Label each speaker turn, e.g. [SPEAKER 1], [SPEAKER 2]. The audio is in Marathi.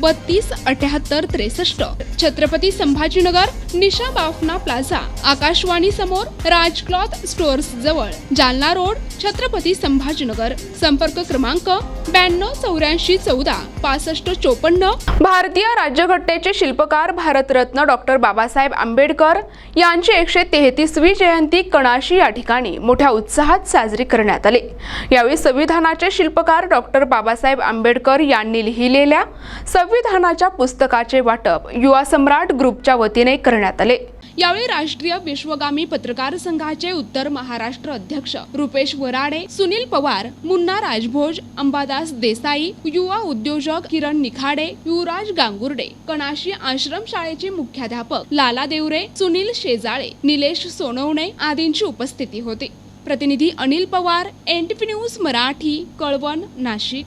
[SPEAKER 1] बत्तीस अठ्याहत्तर त्रेसष्ट. छत्रपती संभाजीनगर निशा बाफना प्लाझा. आकाशवाणी समोर राज क्लॉथ स्टोअर्स जवळ. जालना रोड छत्रपती संभाजीनगर. संपर्क क्रमांक ब्याण्णव चौऱ्याऐंशी चौदा पासष्ट चोपन्न. भारतीय राज्यघटनेचे शिल्पकार भारतरत्न डॉक्टर बाबासाहेब आंबेडकर यांची एकशे तेहतीसवी जयंती कणाशी या ठिकाणी मोठ्या उत्साहात साजरी करण्यात आली. यावेळी संविधानाचे शिल्पकार डॉक्टर बाबासाहेब आंबेडकर यांनी लिहिलेल्या संविधानाच्या पुस्तकाचे वाटप युवा सम्राट ग्रुपच्या वतीने करण्यात आले. यावेळी राष्ट्रीय विश्वगामी पत्रकार संघाचे उत्तर महाराष्ट्र अध्यक्ष रुपेश वराडे सुनील पवार मुन्ना राजभोज अंबादास देसाई युवा उद्योजक किरण निखाडे युवराज गांगुर्डे कणाशी आश्रम शाळेचे मुख्याध्यापक लाला देवरे सुनील शेजाळे निलेश सोनवणे आदींची उपस्थिती होती. प्रतिनिधी अनिल पवार एनटीपी न्यूज मराठी कळवण नाशिक.